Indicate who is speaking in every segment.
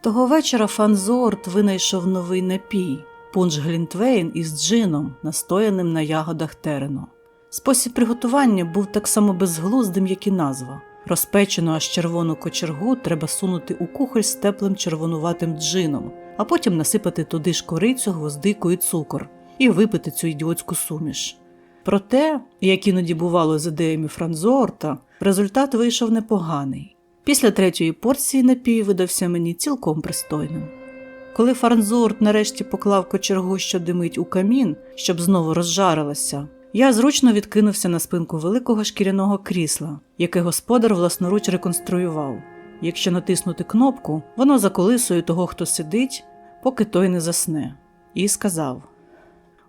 Speaker 1: того вечора Фанзорт винайшов новий напій пунш Глінтвейн із джином, настояним на ягодах терену. Спосіб приготування був так само безглуздим, як і назва. Розпечену аж червону кочергу треба сунути у кухоль з теплим червонуватим джином, а потім насипати туди ж корицю, гвоздику і цукор і випити цю ідіотську суміш. Проте, як іноді бувало з ідеями Франзорта, результат вийшов непоганий. Після третьої порції напій видався мені цілком пристойним. Коли Фарнзорт нарешті поклав кочергу, що димить у камін, щоб знову розжарилася, я зручно відкинувся на спинку великого шкіряного крісла, яке господар власноруч реконструював. Якщо натиснути кнопку, воно заколисує того, хто сидить, поки той не засне, і сказав: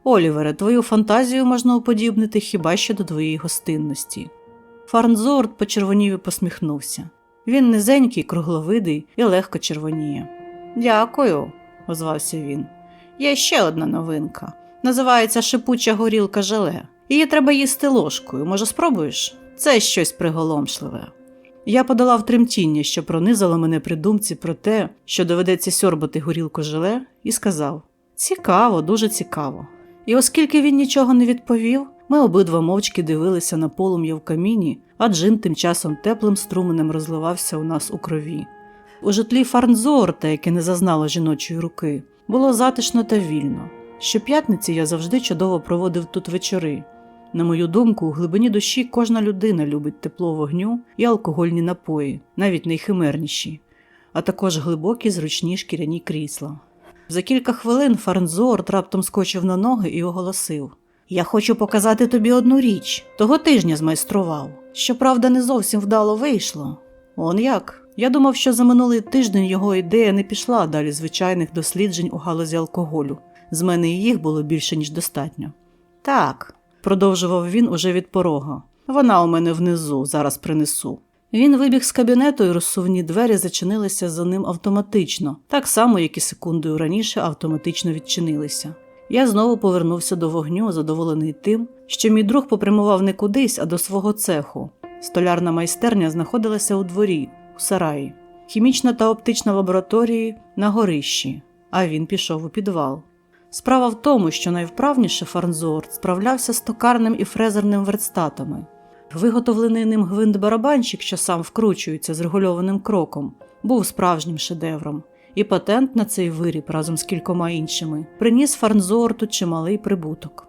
Speaker 1: Олівере, твою фантазію можна уподібнити хіба що до твоєї гостинності. Фарнзорт почервонів і посміхнувся. Він низенький, кругловидий і легко червоніє. Дякую, озвався він. Є ще одна новинка. Називається шипуча горілка желе. Її треба їсти ложкою. Може, спробуєш? Це щось приголомшливе. Я подолав тремтіння, що пронизало мене при думці про те, що доведеться сьорбати горілку желе, і сказав: Цікаво, дуже цікаво. І оскільки він нічого не відповів, ми обидва мовчки дивилися на полум'я в каміні, а джин тим часом теплим струменем розливався у нас у крові. У житлі Фарнзорта, яке не зазнало жіночої руки, було затишно та вільно. Щоп'ятниці я завжди чудово проводив тут вечори. На мою думку, у глибині душі кожна людина любить тепло вогню і алкогольні напої, навіть найхимерніші, а також глибокі зручні шкіряні крісла. За кілька хвилин Фарнзорт раптом скочив на ноги і оголосив: Я хочу показати тобі одну річ. Того тижня змайстрував. Щоправда, не зовсім вдало вийшло. Он як? Я думав, що за минулий тиждень його ідея не пішла далі звичайних досліджень у галузі алкоголю. З мене і їх було більше, ніж достатньо. Так, продовжував він уже від порога. Вона у мене внизу, зараз принесу. Він вибіг з кабінету, і розсувні двері зачинилися за ним автоматично, так само, як і секундою раніше автоматично відчинилися. Я знову повернувся до вогню, задоволений тим, що мій друг попрямував не кудись, а до свого цеху. Столярна майстерня знаходилася у дворі, у сараї, хімічна та оптична лабораторії на горищі, а він пішов у підвал. Справа в тому, що найвправніше Фарнзорт справлявся з токарним і фрезерним верстатами. Виготовлений ним гвинт-барабанщик, що сам вкручується з регульованим кроком, був справжнім шедевром, і патент на цей виріб разом з кількома іншими приніс Фарнзорту чималий прибуток.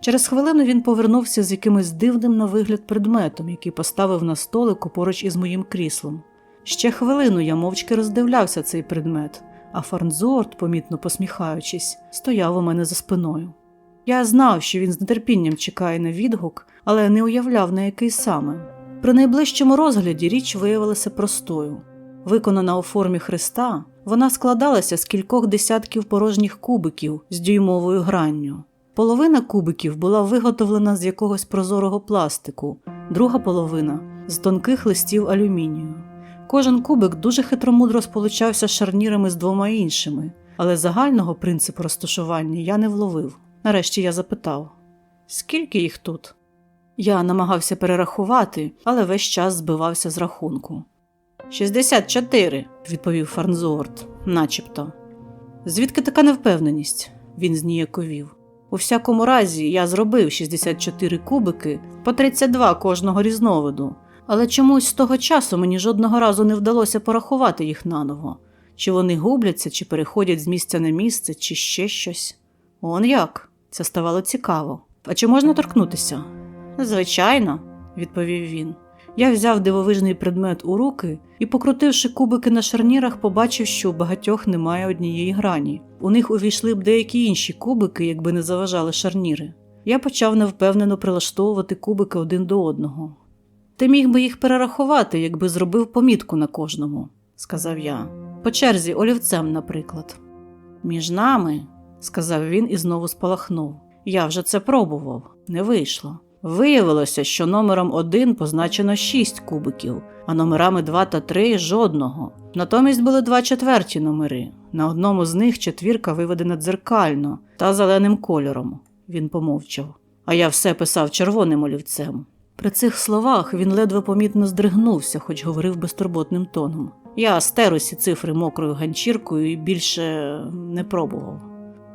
Speaker 1: Через хвилину він повернувся з якимось дивним на вигляд предметом, який поставив на столику поруч із моїм кріслом. Ще хвилину я мовчки роздивлявся цей предмет, а Фарнзорт, помітно посміхаючись, стояв у мене за спиною. Я знав, що він з нетерпінням чекає на відгук, але не уявляв, на який саме. При найближчому розгляді річ виявилася простою. Виконана у формі хреста, вона складалася з кількох десятків порожніх кубиків з дюймовою гранню. Половина кубиків була виготовлена з якогось прозорого пластику, друга половина з тонких листів алюмінію. Кожен кубик дуже хитромудро сполучався з шарнірами з двома іншими, але загального принципу розташування я не вловив. Нарешті я запитав: скільки їх тут? Я намагався перерахувати, але весь час збивався з рахунку. Шістдесят чотири, відповів Фарнзорт, начебто. Звідки така невпевненість? Він зніяковів. У всякому разі, я зробив 64 кубики по 32 кожного різновиду, але чомусь з того часу мені жодного разу не вдалося порахувати їх наново. Чи вони губляться, чи переходять з місця на місце, чи ще щось. Он як? Це ставало цікаво. А чи можна торкнутися? Звичайно, відповів він. Я взяв дивовижний предмет у руки і, покрутивши кубики на шарнірах, побачив, що у багатьох немає однієї грані. У них увійшли б деякі інші кубики, якби не заважали шарніри. Я почав невпевнено прилаштовувати кубики один до одного. Ти міг би їх перерахувати, якби зробив помітку на кожному, сказав я. По черзі олівцем, наприклад. Між нами, сказав він і знову спалахнув. Я вже це пробував, не вийшло. Виявилося, що номером 1 позначено 6 кубиків, а номерами 2 та 3 жодного. Натомість були два четверті номери. На одному з них четвірка виведена дзеркально та зеленим кольором. Він помовчав. А я все писав червоним олівцем. При цих словах він ледве помітно здригнувся, хоч говорив безтурботним тоном. Я стер усі цифри мокрою ганчіркою і більше не пробував.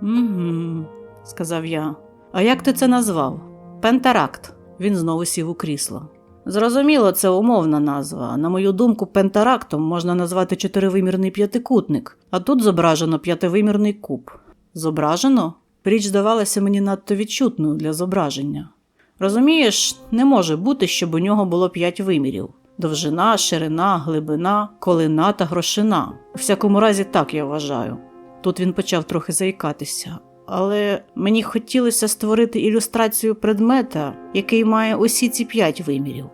Speaker 1: Угу, сказав я. А як ти це назвав? Пентаракт. Він знову сів у крісло. Зрозуміло, це умовна назва. На мою думку, пентарактом можна назвати чотиривимірний п'ятикутник, а тут зображено п'ятивимірний куб. Зображено? Річ здавалася мені надто відчутною для зображення. Розумієш, не може бути, щоб у нього було п'ять вимірів: довжина, ширина, глибина, колина та грошина. У всякому разі, так я вважаю. Тут він почав трохи заїкатися. Але мені хотілося створити ілюстрацію предмета, який має усі ці п'ять вимірів.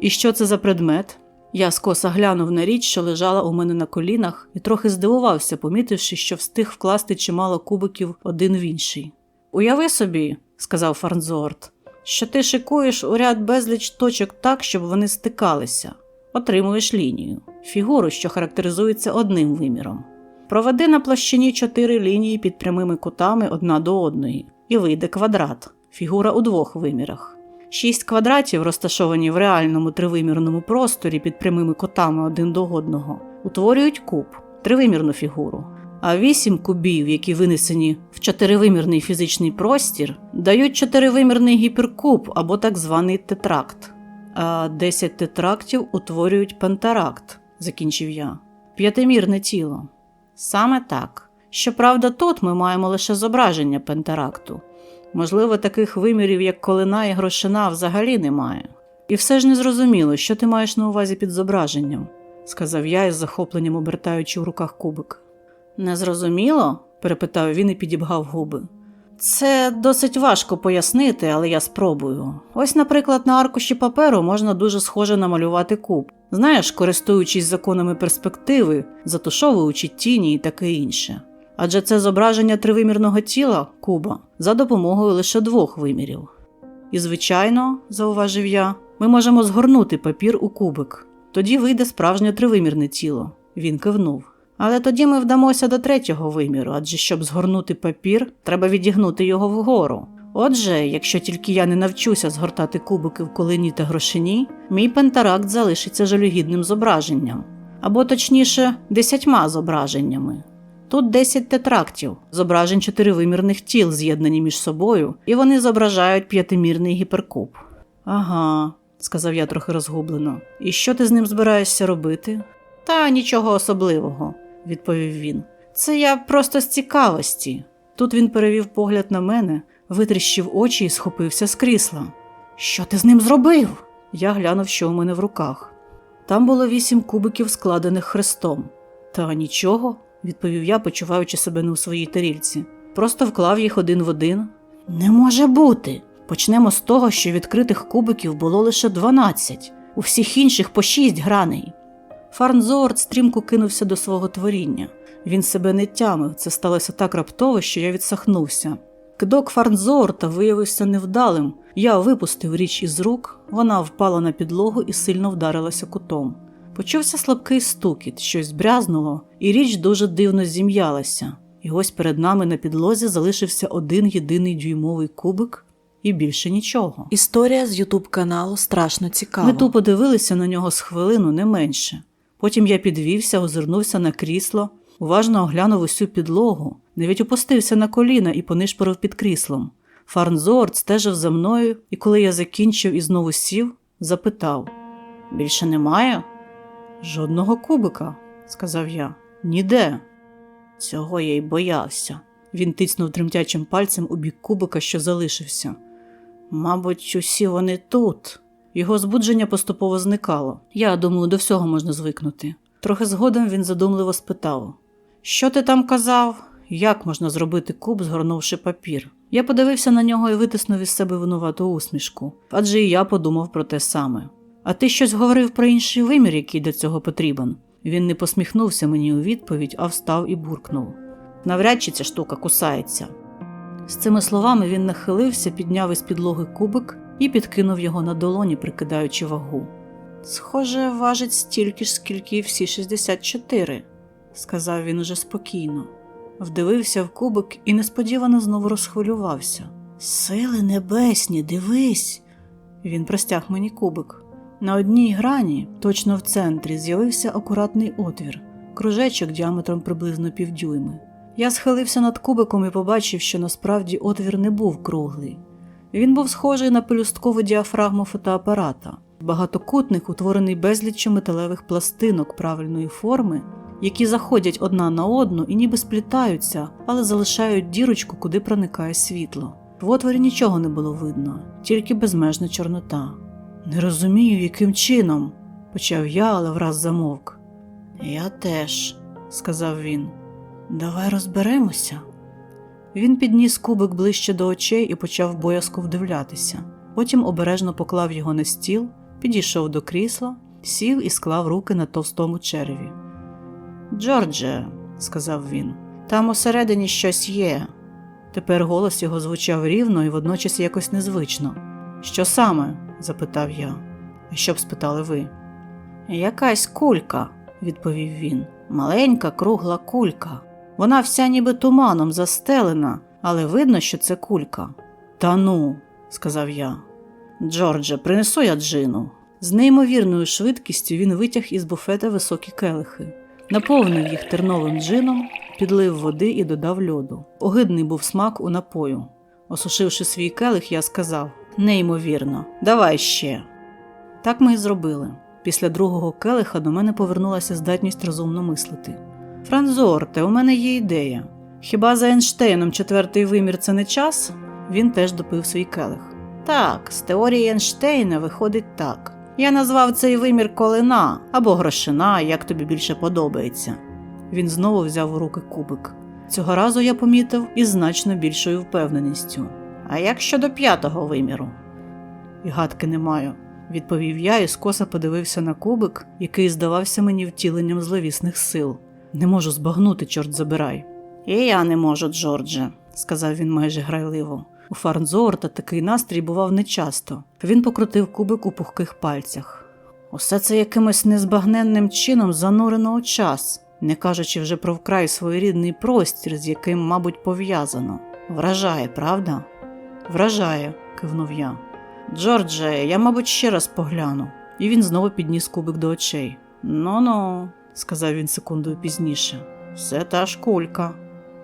Speaker 1: І що це за предмет? Я скоса глянув на річ, що лежала у мене на колінах, і трохи здивувався, помітивши, що встиг вкласти чимало кубиків один в інший. Уяви собі, сказав Фарнзорт, що ти шикуєш у ряд безліч точок так, щоб вони стикалися, отримуєш лінію, фігуру, що характеризується одним виміром. Проведи на площині чотири лінії під прямими кутами одна до одної, і вийде квадрат, фігура у двох вимірах. Шість квадратів, розташовані в реальному тривимірному просторі під прямими кутами один до одного, утворюють куб, тривимірну фігуру. А вісім кубів, які винесені в чотиривимірний фізичний простір, дають чотиривимірний гіперкуб або так званий тетракт. А десять тетрактів утворюють пентаракт, закінчив я. П'ятимірне тіло. Саме так. Щоправда, тут ми маємо лише зображення пентаракту. Можливо, таких вимірів, як колина і грошина, взагалі немає. І все ж не зрозуміло, що ти маєш на увазі під зображенням, сказав я із захопленням обертаючи в руках кубик. Незрозуміло? перепитав він і підібгав губи. Це досить важко пояснити, але я спробую. Ось, наприклад, на аркуші паперу можна дуже схоже намалювати куб. Знаєш, користуючись законами перспективи, затушовуючи тіні і таке інше. Адже це зображення тривимірного тіла куба за допомогою лише двох вимірів. І, звичайно, зауважив я, ми можемо згорнути папір у кубик. Тоді вийде справжнє тривимірне тіло. Він кивнув. Але тоді ми вдамося до третього виміру, адже щоб згорнути папір, треба відігнути його вгору. Отже, якщо тільки я не навчуся згортати кубики в колині та грошині, мій пентаракт залишиться жалюгідним зображенням, або точніше, десятьма зображеннями. Тут 10 тетрактів, зображень чотиривимірних тіл, з'єднані між собою, і вони зображають п'ятимірний гіперкуб. Ага, сказав я трохи розгублено. І що ти з ним збираєшся робити? Та нічого особливого, відповів він. Це я просто з цікавості. Тут він перевів погляд на мене, витріщив очі і схопився з крісла. Що ти з ним зробив? Я глянув, що у мене в руках. Там було вісім кубиків, складених хрестом. Та нічого, відповів я, почуваючи себе не у своїй тарільці. Просто вклав їх один в один. Не може бути. Почнемо з того, що відкритих кубиків було лише 12, у всіх інших по шість граней. Фарнзорд стрімко кинувся до свого творіння. Він себе не тямив, це сталося так раптово, що я відсахнувся. Кидок Фарнзорта виявився невдалим. Я випустив річ із рук, вона впала на підлогу і сильно вдарилася кутом. Почувся слабкий стукіт, щось брязнуло, і річ дуже дивно зім'ялася. І ось перед нами на підлозі залишився один єдиний дюймовий кубик і більше нічого.
Speaker 2: Історія з Ютуб каналу страшно цікава.
Speaker 1: Ми тупо дивилися на нього з хвилину, не менше. Потім я підвівся, озирнувся на крісло, уважно оглянув усю підлогу, навіть опустився на коліна і понишпорив під кріслом. Фарнзорд стежив за мною, і коли я закінчив і знову сів, запитав: Більше немає? Жодного кубика, сказав я. Ніде. Цього я й боявся. Він тицнув тремтячим пальцем у бік кубика, що залишився. Мабуть, усі вони тут. Його збудження поступово зникало. Я думаю, до всього можна звикнути. Трохи згодом він задумливо спитав: Що ти там казав? Як можна зробити куб, згорнувши папір? Я подивився на нього і витиснув із себе винувату усмішку, адже і я подумав про те саме. А ти щось говорив про інший вимір, який для цього потрібен. Він не посміхнувся мені у відповідь, а встав і буркнув. Навряд чи ця штука кусається. З цими словами він нахилився, підняв із підлоги кубик і підкинув його на долоні, прикидаючи вагу. Схоже, важить стільки ж, скільки і всі 64, сказав він уже спокійно. Вдивився в кубик і несподівано знову розхвилювався. Сили небесні, дивись. Він простяг мені кубик. На одній грані, точно в центрі, з'явився акуратний отвір, кружечок діаметром приблизно півдюйми. Я схилився над кубиком і побачив, що насправді отвір не був круглий. Він був схожий на пелюсткову діафрагму фотоапарата, багатокутник, утворений безліччю металевих пластинок правильної форми, які заходять одна на одну і ніби сплітаються, але залишають дірочку, куди проникає світло. В отворі нічого не було видно, тільки безмежна чорнота. Не розумію, яким чином, почав я, але враз замовк. Я теж, сказав він. Давай розберемося. Він підніс кубик ближче до очей і почав боязко вдивлятися. Потім обережно поклав його на стіл, підійшов до крісла, сів і склав руки на товстому череві. Джордже, сказав він, там усередині щось є. Тепер голос його звучав рівно і водночас якось незвично. Що саме? запитав я. А що б спитали ви? Якась кулька, відповів він. Маленька кругла кулька. Вона вся ніби туманом застелена, але видно, що це кулька. Та ну, сказав я. Джордже, принесу я джину. З неймовірною швидкістю він витяг із буфета високі келихи, наповнив їх терновим джином, підлив води і додав льоду. Огидний був смак у напою. Осушивши свій келих, я сказав неймовірно, давай ще. Так ми і зробили. Після другого келиха до мене повернулася здатність розумно мислити. Франзорте, у мене є ідея. Хіба за Ейнштейном четвертий вимір це не час? Він теж допив свій келих. Так, з теорії Ейнштейна виходить так. Я назвав цей вимір колина або грошина, як тобі більше подобається. Він знову взяв у руки кубик. Цього разу я помітив із значно більшою впевненістю. А як щодо п'ятого виміру? І гадки не маю, відповів я і скоса подивився на кубик, який здавався мені втіленням зловісних сил. Не можу збагнути, чорт забирай. І я не можу, Джордже, сказав він майже грайливо. У Фарнзорта такий настрій бував нечасто. Він покрутив кубик у пухких пальцях. Усе це якимось незбагненним чином занурено у час, не кажучи вже про вкрай своєрідний простір, з яким, мабуть, пов'язано. Вражає, правда? Вражає, кивнув я. Джордже, я, мабуть, ще раз погляну. І він знову підніс кубик до очей. Ну ну, сказав він секундою пізніше. Все та ж кулька.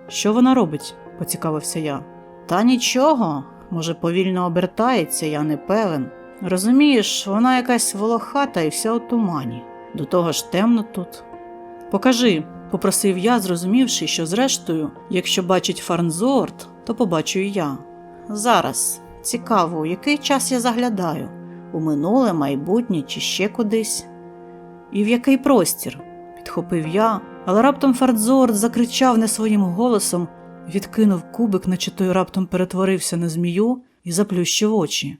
Speaker 1: Що вона робить? поцікавився я. Та нічого, може, повільно обертається, я не певен. Розумієш, вона якась волохата і вся у тумані. До того ж темно тут. Покажи, попросив я, зрозумівши, що зрештою, якщо бачить Фарнзорт, то побачу і я. Зараз. Цікаво, у який час я заглядаю у минуле, майбутнє чи ще кудись. І в який простір? підхопив я, але раптом Фардзорт закричав не своїм голосом, відкинув кубик, наче той раптом перетворився на змію і заплющив очі.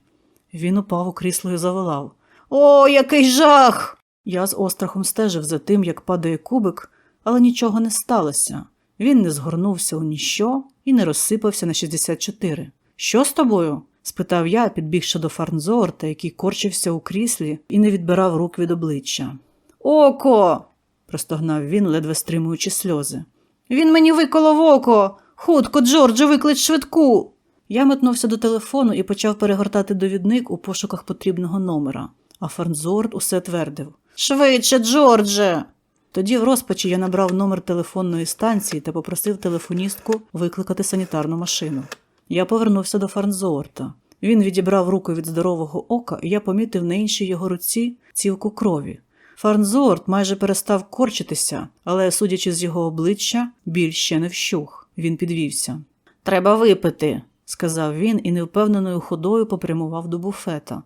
Speaker 1: Він упав у крісло і заволав. О, який жах! Я з острахом стежив за тим, як падає кубик, але нічого не сталося. Він не згорнувся у ніщо і не розсипався на 64. Що з тобою? спитав я, підбігши до Фарнзорта, який корчився у кріслі і не відбирав рук від обличчя. Око. простогнав він, ледве стримуючи сльози. Він мені виколов око. Хутко, Джорджо, виклич швидку. Я метнувся до телефону і почав перегортати довідник у пошуках потрібного номера, а Фарнзорт усе твердив Швидше, Джордже. Тоді в розпачі я набрав номер телефонної станції та попросив телефоністку викликати санітарну машину. Я повернувся до Фарнзорта. Він відібрав руку від здорового ока, і я помітив на іншій його руці цівку крові. Фарнзорт майже перестав корчитися, але, судячи з його обличчя, біль ще не вщух. Він підвівся. Треба випити, сказав він і невпевненою ходою попрямував до буфета,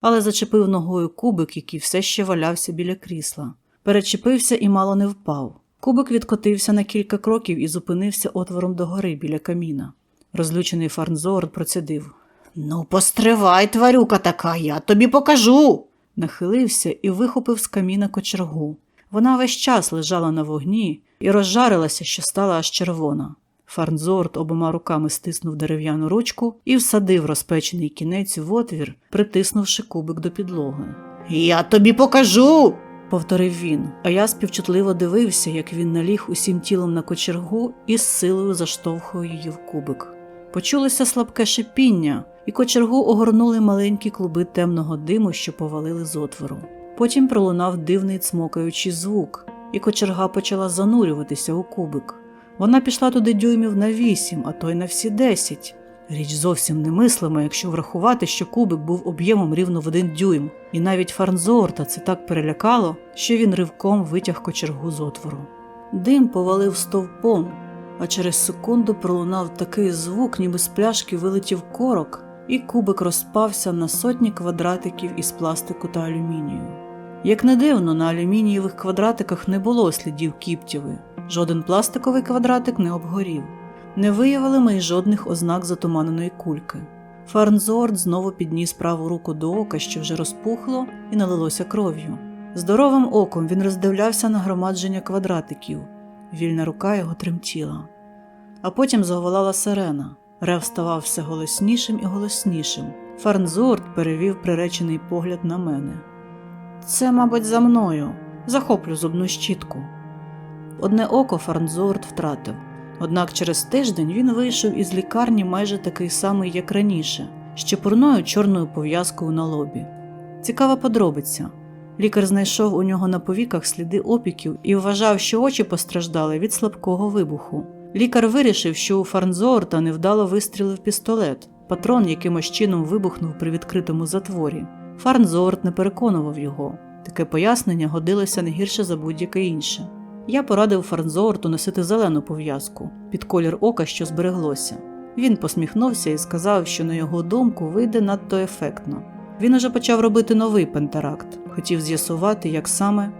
Speaker 1: але зачепив ногою кубик, який все ще валявся біля крісла. Перечепився і мало не впав. Кубик відкотився на кілька кроків і зупинився отвором догори біля каміна. Розлючений Фарнзорт процідив. Ну, постривай, тварюка така, я тобі покажу. Нахилився і вихопив з каміна кочергу. Вона весь час лежала на вогні і розжарилася, що стала аж червона. Фарнзорт обома руками стиснув дерев'яну ручку і всадив розпечений кінець в отвір, притиснувши кубик до підлоги.
Speaker 3: Я тобі покажу.
Speaker 1: Повторив він, а я співчутливо дивився, як він наліг усім тілом на кочергу і з силою заштовхує її в кубик. Почулося слабке шипіння, і кочергу огорнули маленькі клуби темного диму, що повалили з отвору. Потім пролунав дивний цмокаючий звук, і кочерга почала занурюватися у кубик. Вона пішла туди дюймів на вісім, а то й на всі десять. Річ зовсім немислима, якщо врахувати, що кубик був об'ємом рівно в один дюйм, і навіть Фарнзорта це так перелякало, що він ривком витяг кочергу з отвору. Дим повалив стовпом, а через секунду пролунав такий звук, ніби з пляшки вилетів корок, і кубик розпався на сотні квадратиків із пластику та алюмінію. Як не дивно, на алюмінієвих квадратиках не було слідів кіптєви, жоден пластиковий квадратик не обгорів. Не виявили ми й жодних ознак затуманеної кульки. Фарнзорд знову підніс праву руку до ока, що вже розпухло і налилося кров'ю. Здоровим оком він роздивлявся нагромадження квадратиків. Вільна рука його тремтіла. А потім заволала сирена. Рев ставав все голоснішим і голоснішим. Фарнзорд перевів приречений погляд на мене. Це, мабуть, за мною. Захоплю зубну щітку. Одне око Фарнзорд втратив. Однак через тиждень він вийшов із лікарні майже такий самий, як раніше, з чепурною чорною пов'язкою на лобі. Цікава подробиця. Лікар знайшов у нього на повіках сліди опіків і вважав, що очі постраждали від слабкого вибуху. Лікар вирішив, що у Фарнзорта невдало вистрілив пістолет, патрон якимось чином вибухнув при відкритому затворі. Фарнзорт не переконував його. Таке пояснення годилося не гірше за будь-яке інше. Я порадив Фарнзорту носити зелену пов'язку під колір ока, що збереглося. Він посміхнувся і сказав, що на його думку вийде надто ефектно. Він уже почав робити новий пентаракт, хотів з'ясувати, як саме.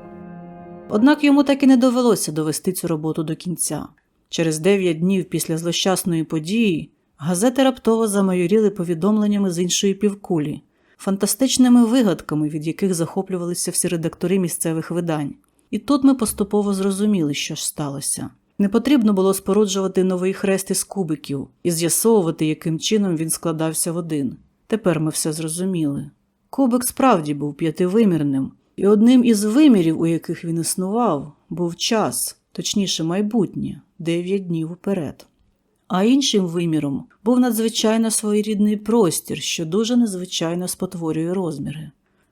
Speaker 1: Однак йому так і не довелося довести цю роботу до кінця. Через дев'ять днів після злощасної події газети раптово замайоріли повідомленнями з іншої півкулі, фантастичними вигадками, від яких захоплювалися всі редактори місцевих видань. І тут ми поступово зрозуміли, що ж сталося. Не потрібно було споруджувати новий хрест із кубиків і з'ясовувати, яким чином він складався в один. Тепер ми все зрозуміли. Кубик справді був п'ятивимірним, і одним із вимірів, у яких він існував, був час, точніше майбутнє, дев'ять днів уперед. А іншим виміром був надзвичайно своєрідний простір, що дуже незвичайно спотворює розміри.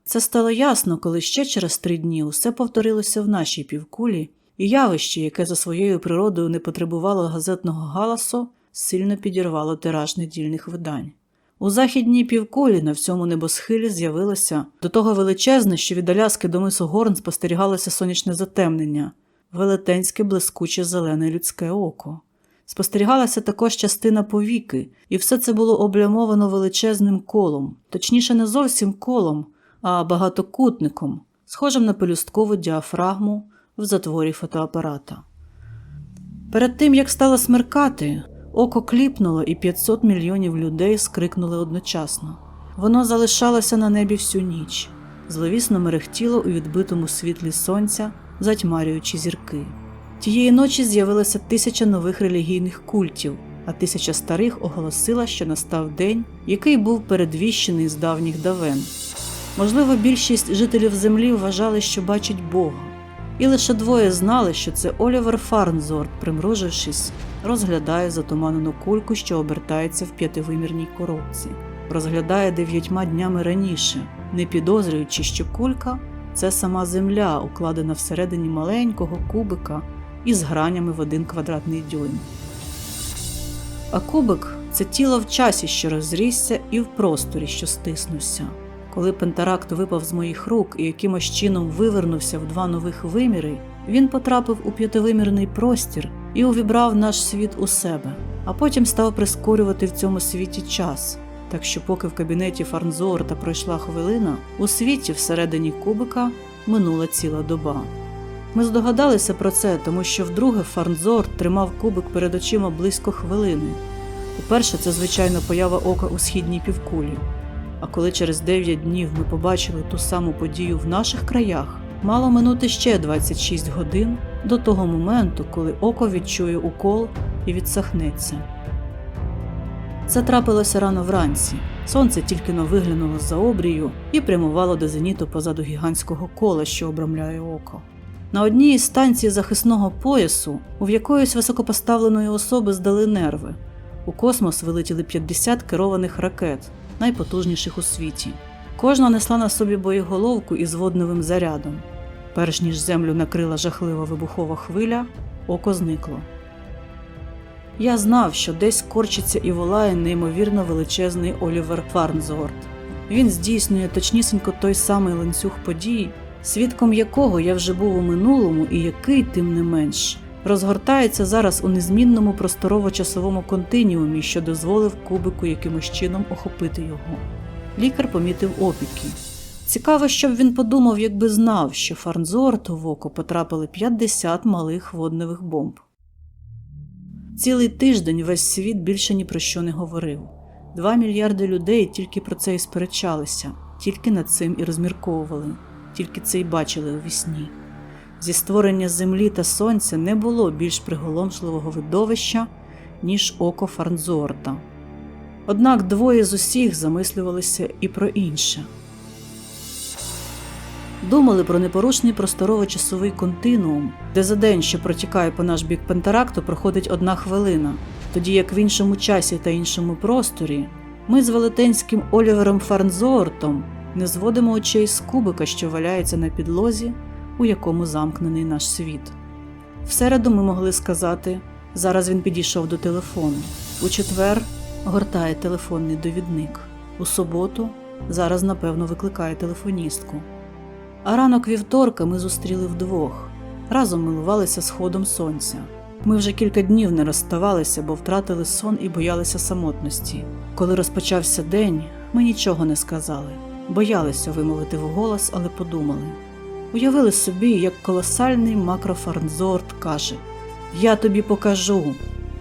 Speaker 1: Це стало ясно, коли ще через три дні усе повторилося в нашій півкулі, і явище, яке за своєю природою не потребувало газетного галасу, сильно підірвало тираж недільних видань. У західній півкулі на всьому небосхилі з'явилося до того величезне, що від Аляски до мису Горн спостерігалося сонячне затемнення, велетенське блискуче зелене людське око. Спостерігалася також частина повіки, і все це було облямовано величезним колом, точніше, не зовсім колом, а багатокутником, схожим на пелюсткову діафрагму в затворі фотоапарата. Перед тим, як стало смеркати, око кліпнуло і 500 мільйонів людей скрикнули одночасно. Воно залишалося на небі всю ніч, зловісно мерехтіло у відбитому світлі сонця, затьмарюючи зірки. Тієї ночі з'явилося тисяча нових релігійних культів, а тисяча старих оголосила, що настав день, який був передвіщений з давніх давен. Можливо, більшість жителів землі вважали, що бачать Бога, і лише двоє знали, що це Олівер Фарнзорт, примружившись, розглядає затуманену кульку, що обертається в п'ятивимірній коробці, розглядає дев'ятьма днями раніше, не підозрюючи, що кулька це сама земля, укладена всередині маленького кубика із гранями в один квадратний дюйм. А кубик це тіло в часі, що розрісся, і в просторі, що стиснувся. Коли пентаракт випав з моїх рук і якимось чином вивернувся в два нових виміри, він потрапив у п'ятивимірний простір і увібрав наш світ у себе, а потім став прискорювати в цьому світі час. Так що, поки в кабінеті Фарнзорта пройшла хвилина, у світі всередині кубика минула ціла доба. Ми здогадалися про це, тому що вдруге Фарнзорт тримав кубик перед очима близько хвилини. Уперше це, звичайно, поява ока у східній півкулі. А коли через 9 днів ми побачили ту саму подію в наших краях, Мало минути ще 26 годин до того моменту, коли око відчує укол і відсахнеться. Це трапилося рано вранці. Сонце тільки но виглянуло з-за обрію і прямувало до зеніту позаду гігантського кола, що обрамляє око. На одній із станцій захисного поясу у якоїсь високопоставленої особи здали нерви. У космос вилетіли 50 керованих ракет, найпотужніших у світі. Кожна несла на собі боєголовку із водневим зарядом. Перш ніж землю накрила жахлива вибухова хвиля, око зникло. Я знав, що десь корчиться і волає неймовірно величезний Олівер Фарнзорт. Він здійснює точнісінько той самий ланцюг подій, свідком якого я вже був у минулому і який, тим не менш, розгортається зараз у незмінному просторово-часовому континіумі, що дозволив кубику якимось чином охопити його. Лікар помітив опіки. Цікаво, щоб він подумав, якби знав, що Фарнзорту в око потрапили 50 малих водневих бомб. Цілий тиждень весь світ більше ні про що не говорив. Два мільярди людей тільки про це і сперечалися, тільки над цим і розмірковували, тільки це й бачили у вісні. Зі створення землі та сонця не було більш приголомшливого видовища, ніж око Фарнзорта. Однак двоє з усіх замислювалися і про інше. Думали про непорушний просторово-часовий континуум, де за день, що протікає по наш бік Пентаракту, проходить одна хвилина, тоді як в іншому часі та іншому просторі ми з велетенським Олівером Фарнзоортом не зводимо очей з кубика, що валяється на підлозі, у якому замкнений наш світ. В середу ми могли сказати зараз він підійшов до телефону. У четвер гортає телефонний довідник. У суботу зараз, напевно, викликає телефоністку. А ранок вівторка ми зустріли вдвох. Разом милувалися сходом сонця. Ми вже кілька днів не розставалися, бо втратили сон і боялися самотності. Коли розпочався день, ми нічого не сказали, боялися вимовити вголос, але подумали. Уявили собі, як колосальний макрофарнзорт каже: Я тобі покажу.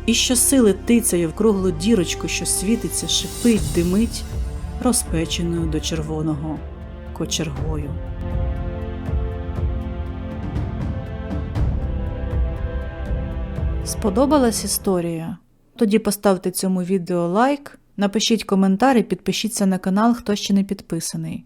Speaker 1: І щосили тицяє в круглу дірочку, що світиться, шипить, димить, розпеченою до червоного кочергою. Сподобалась історія? Тоді поставте цьому відео лайк, напишіть коментар і підпишіться на канал, хто ще не підписаний.